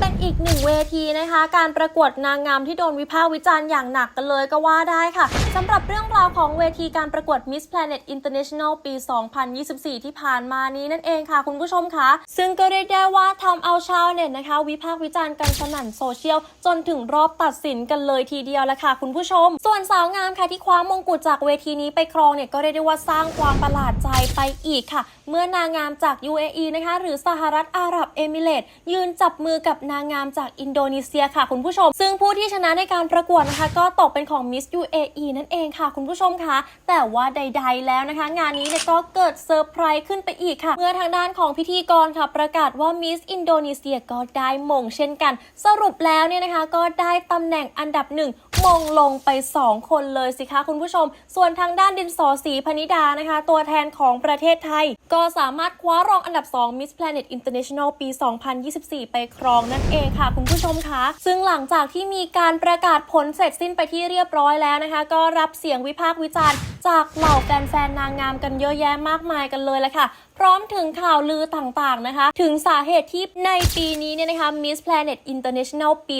เป็นอีกหนึ่งเวทีนะคะ การประกวดนางงามที่โดนวิพากษ์วิจารณ์อย่างหนักกันเลยก็ว่าได้ค่ะสำหรับเรื่องราวของเวทีการประกวด Miss Planet International ปี 2024 ที่ผ่านมานี้นั่นเองค่ะ คุณผู้ชมคะ ซึ่งก็เรียกได้ว่าทำเอาชาวเน็ตนะคะ วิพากษ์วิจารณ์กันสนั่นโซเชียล จนถึงรอบตัดสินกันเลยทีเดียวละค่ะ คุณผู้ชม ส่วนสาวงามค่ะที่คว้ามงกุฎจากเวทีนี้ไปครองเนี่ยก็เรียกได้ว่าสร้างความประหลาดใจไปอีกค่ะ เมื่อนางงามจาก UAE นะคะ หรือสหรัฐอาหรับเอมิเรต์ยืนจับมือกับนางงามจากอินโดนีเซียค่ะคุณผู้ชม ซึ่งผู้ที่ชนะในการประกวดนะคะ ก็ตกเป็นของ Miss UAE นั่นเองค่ะ คุณผู้ชมคะแต่ว่าใด ๆ แล้วนะคะ งานนี้เนี่ยก็เกิดเซอร์ไพรส์ขึ้นไปอีกค่ะ เมื่อทางด้านของพิธีกรค่ะ ประกาศว่า Miss อินโดนีเซียก็ได้มงเช่นกัน สรุปแล้วเนี่ยนะคะ ก็ได้ตำแหน่งอันดับหนึ่ง มงลงไป 2 คนเลยสิคะคุณผู้ชม ส่วนทางด้านดินสอสีพนิดานะคะ ตัวแทนของประเทศไทย ก็สามารถคว้ารองอันดับ 2 Miss Planet International ปี 2024 ไปครองนั่นเองค่ะ คุณผู้ชมคะซึ่งหลังจากที่มีการประกาศผลเสร็จสิ้นไปที่เรียบร้อยแล้วนะคะ ก็รับเสียงวิพากษ์วิจารณ์ จากเหล่าแฟนๆ นางงามกันเยอะแยะมากมายกันเลยแหละค่ะ พร้อมถึงข่าวลือต่างๆนะคะ ถึงสาเหตุที่ในปีนี้เนี่ยนะคะ Miss Planet International ปี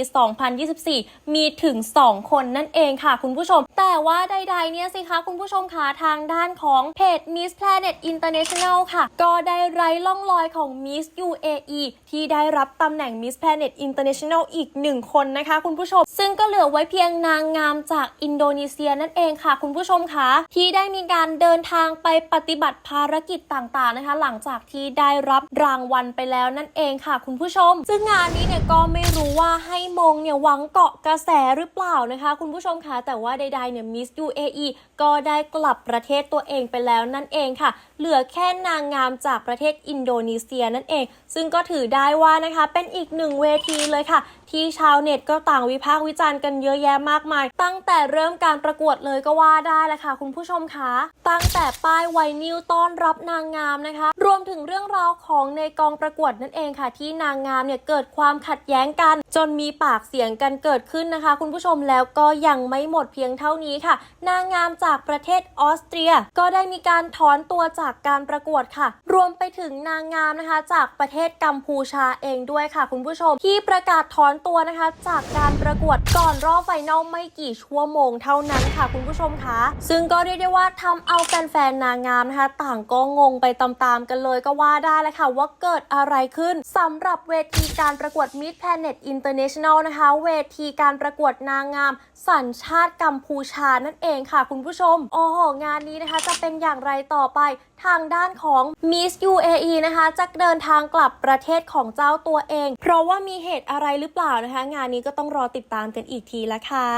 2024 มีถึง 2 คนนั่นเองค่ะคุณผู้ชม แต่ว่าใดๆเนี่ยสิคะคุณผู้ชมคะทางด้านของเพจ Miss Planet International ค่ะ ก็ได้ไร้ล่องรอยของ Miss UAE ที่ได้รับตำแหน่ง Miss Planet International อีกหนึ่งคนนะคะคุณผู้ชม ซึ่งก็เหลือไว้เพียงนางงามจากอินโดนีเซียนั่นเองค่ะคุณผู้ชมคะที่ได้มีการเดินทางไปปฏิบัติภารกิจต่างๆนะคะ หลังจากที่ได้รับรางวัลไปแล้วนั่นเองค่ะ คุณผู้ชม ซึ่งงานนี้เนี่ยก็ไม่รู้ว่าให้มงเนี่ยหวังเกาะกระแสหรือเปล่านะคะ คุณผู้ชมคะแต่ว่าใดๆเนี่ย Miss UAE ก็ได้กลับประเทศตัวเองไปแล้วนั่นเองค่ะ เหลือแค่นางงามจากประเทศอินโดนีเซียนั่นเอง ซึ่งก็ถือได้ว่านะคะเป็นอีกหนึ่งเวทีเลยค่ะ ที่ชาวเน็ตก็ต่างวิพากษ์วิจารณ์กันเยอะแยะมากมาย ตั้งแต่เริ่มการประกวดเลยก็ว่าได้แหละค่ะคุณผูู้้ชมคะตั้งแต่ป้ายไวนิวต้อนรับนางงามนะคะ รวมถึงเรื่องราวของในกองประกวดนั่นเองค่ะ ที่นางงามเนี่ยเกิดความขัดแย้งกัน จนมีปากเสียงกันเกิดขึ้นนะคะ คุณผู้ชมแล้วก็ยังไม่หมดเพียงเท่านี้ค่ะ นางงามจากประเทศออสเตรีย ก็ได้มีการถอนตัวจากการประกวดค่ะ รวมไปถึงนางงามนะคะ จากประเทศกัมพูชาเองด้วยค่ะ คุณผู้ชมที่ประกาศถอนตัวนะคะ จากการประกวดก่อนรอบไฟนอลไม่กี่ชั่วโมงเท่านั้นค่ะ คุณผู้ชมคะ ซึ่งก็เรียกได้ว่าทำเอาแฟนๆนางงามนะคะต่างก็งงไปตามๆกันเลยก็ว่าได้เลยค่ะว่าเกิดอะไรขึ้นสำหรับเวทีการประกวด Miss Planet International นะคะ เวทีการประกวดนางงาม สัญชาติกัมพูชานั่นเองค่ะคุณผู้ชม โอ้โห งานนี้นะคะจะเป็นอย่างไรต่อไปทางด้านของ Miss UAE นะคะจะเดินทางกลับประเทศของเจ้าตัวเอง เพราะว่ามีเหตุอะไรหรือเปล่านะคะ งานนี้ก็ต้องรอติดตามกันอีกทีละค่ะ